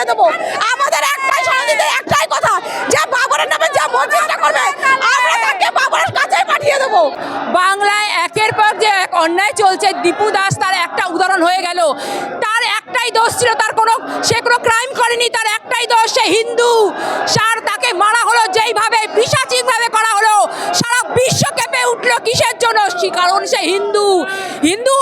দিয়ে দেবো। আমাদের একটাই সরজিতের একটাই কথা, যে বাবরের নামে যা মন করবে, আমরা তাকে বাবরের কাছে পাঠিয়ে দেবো। বাংলায় একের পর যে এক অন্যায় চলছে, দীপু দাস তার একটা উদাহরণ হয়ে গেল। তার একটাই দোষ ছিল, তার কোনো, সে কোনো ক্রাইম করেনি, তার একটাই দোষ সে হিন্দু। সার তাকে মারা হলো, যেইভাবে পিসাচিকভাবে করা হলো, সারা বিশ্ব কেঁপে উঠল কিসের জন্য? কারণ সে হিন্দু। হিন্দু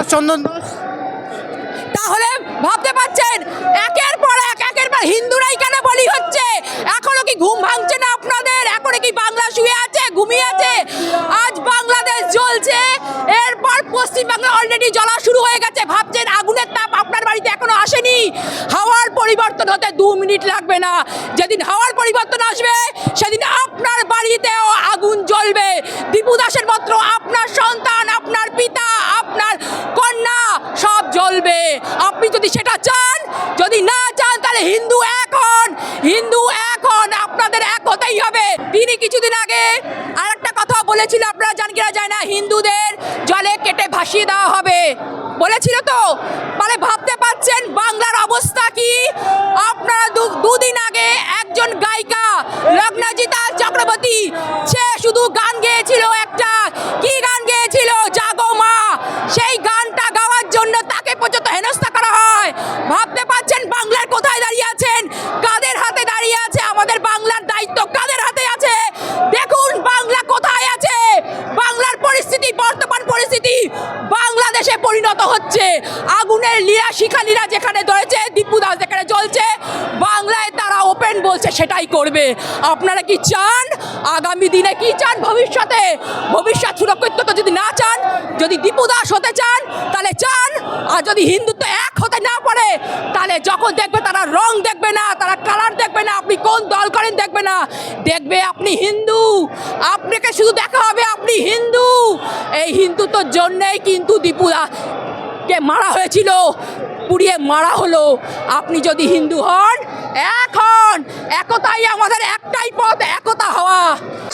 দাস চন্দন দাস তাহলে ভাবতে পারছেন, একের পর এক, একের পর হিন্দুরাই কেন বলি হচ্ছে? এখনও কি ঘুম ভাঙছে না আপনাদের? এখনও কি বাংলা শুয়ে আছে, ঘুমিয়ে আছে? আজ বাংলাদেশ জ্বলছে, এরপর পশ্চিমবাংলা অলরেডি জ্বলা শুরু হয়ে গেছে। ভাবছেন আগুনের তাপ আপনার বাড়িতে এখনও আসেনি? হাওয়ার পরিবর্তন হতে দু মিনিট লাগবে না। যেদিন হাওয়ার পরিবর্তন আসবে, সেদিন আপনার বাড়িতেও আগুন জ্বলবে। দীপু দাসের মাত্র আপনার সন্তান আপনার পিতা আপনার কন্যা সব জ্বলবে আপনি যদি সেটা চান, যদি না চান, তাহলে হিন্দু এখন হিন্দু এখন আপনাদের এক হতেই হবে। তিনি কিছুদিন আগে আর একটা কথা বলেছিল আপনারা জান কিনা যায় না, হিন্দুদের জলে কেটে ভাসিয়ে দেওয়া হবে। বলেছিল তো? মানে ভাবতে পারছেন বাংলার অবস্থা কি আপনারা দু- দুদিন আগে একজন গায়িকা লগ্নজিতা চক্রবর্তী সে শুধু গান গেয়েছিল একটা কি গান গেয়েছিল জাগো মা সেই গানটা গাওয়ার জন্য তাকে পর্যন্ত হেনস্থা করা হয় ভাবতে পারছেন বাংলার কোথায় দাঁড়িয়ে আছেন কাদের হাতে দাঁড়িয়ে আছে আমাদের বাংলার দায়িত্ব কাদের হাতে আছে দেখুন বাংলা কোথায় আছে বাংলার পরিস্থিতি বর্তমান পরিস্থিতি বাংলাদেশে পরিণত হচ্ছে আগুনের লীলা শিখালীরা যেখানে ধরেছে, দীপু দাস যেখানে জ্বলছে, বাংলায় তারা ওপেন বলছে সেটাই করবে। আপনারা কি চান? আগামী দিনে কি চান ভবিষ্যতে? ভবিষ্যৎ সুরক্ষিত তো যদি না চান, যদি দীপু দাস হতে চান, তাহলে চান। আর যদি হিন্দুত্ব এক হতে না পারে, তাহলে যখন দেখবে তারা রং দেখবে না, তারা কালার দেখবে না, আপনি কোন দল করেন দেখবে না। দেখবে আপনি হিন্দু। আপনাকে শুধু দেখা হবে আপনি হিন্দু। এই হিন্দুত্বর জন্যেই কিন্তু দীপু দা- কে মারা হয়েছিল? পুড়িয়ে মারা হলো। আপনি যদি হিন্দু হন এখন একতাই আমাদের একটাই পথ, একতা হওয়া।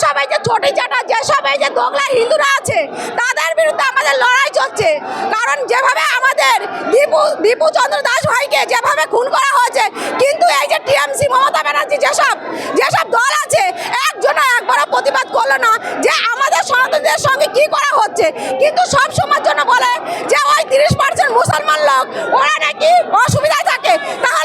সবাই যে ছোটি চাটা যে সবাই যে দোগলা হিন্দুরা আছে, তাদের বিরুদ্ধে আমাদের লড়াই চলছে। কারণ যেভাবে আমাদের দীপু দীপু চন্দ্র দাস ভাইকে যেভাবে খুন করা হয়েছে, কিন্তু এই যে টিএমসি, মমতা ব্যানার্জি যেসব যেসব দল আছে, একজনও একবারও প্রতিবাদ করল না যে আমাদের সনাতনীদের সঙ্গে কি করা হচ্ছে। কিন্তু সব সময়ের জন্য বলে যে মুসলমান লোক ওরা নাকি অসুবিধায় থাকে। তাহলে